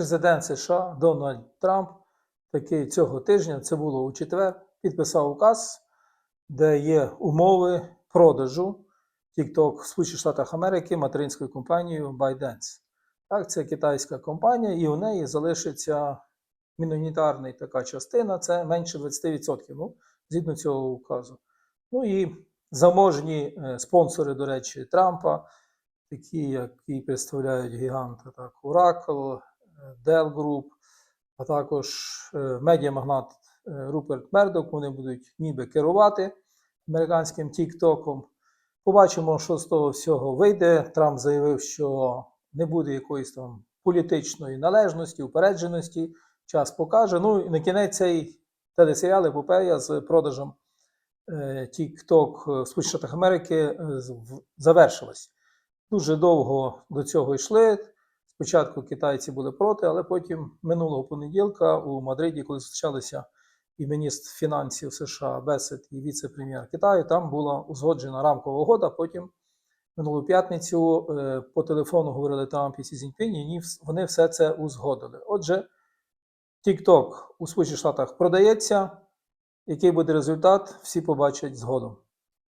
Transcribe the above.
президент США Дональд Трамп таки цього тижня, це було у четвер, підписав указ, де є умови продажу TikTok в Америки материнською компанією ByteDance. Так, це китайська компанія, і у неї залишиться міноритарна така частина, це менше 20%, ну, згідно цього указу. Ну і заможні е, спонсори, до речі, Трампа, такі, які представляють гіганти, так, Oracle, Dell Group, а також е, медіамагнат е, Руперт Мердок, вони будуть ніби керувати американським TikTok. Побачимо, що з того всього вийде. Трамп заявив, що не буде якоїсь там політичної належності, упередженості. Час покаже. Ну і на кінець цей телесеріал епопея з продажем е, TikTok в Сполучених Америки е, завершилась. Дуже довго до цього йшли. Спочатку китайці були проти, але потім минулого понеділка у Мадриді, коли зустрічалися і міністр фінансів США Бесет і віце-прем'єр Китаю, там була узгоджена рамкова угода. Потім минулу п'ятницю е, по телефону говорили Трамп і Сі Цзіньпінь, і вони все це узгодили. Отже, TikTok у Сполучених Штатах продається. Який буде результат, всі побачать згодом.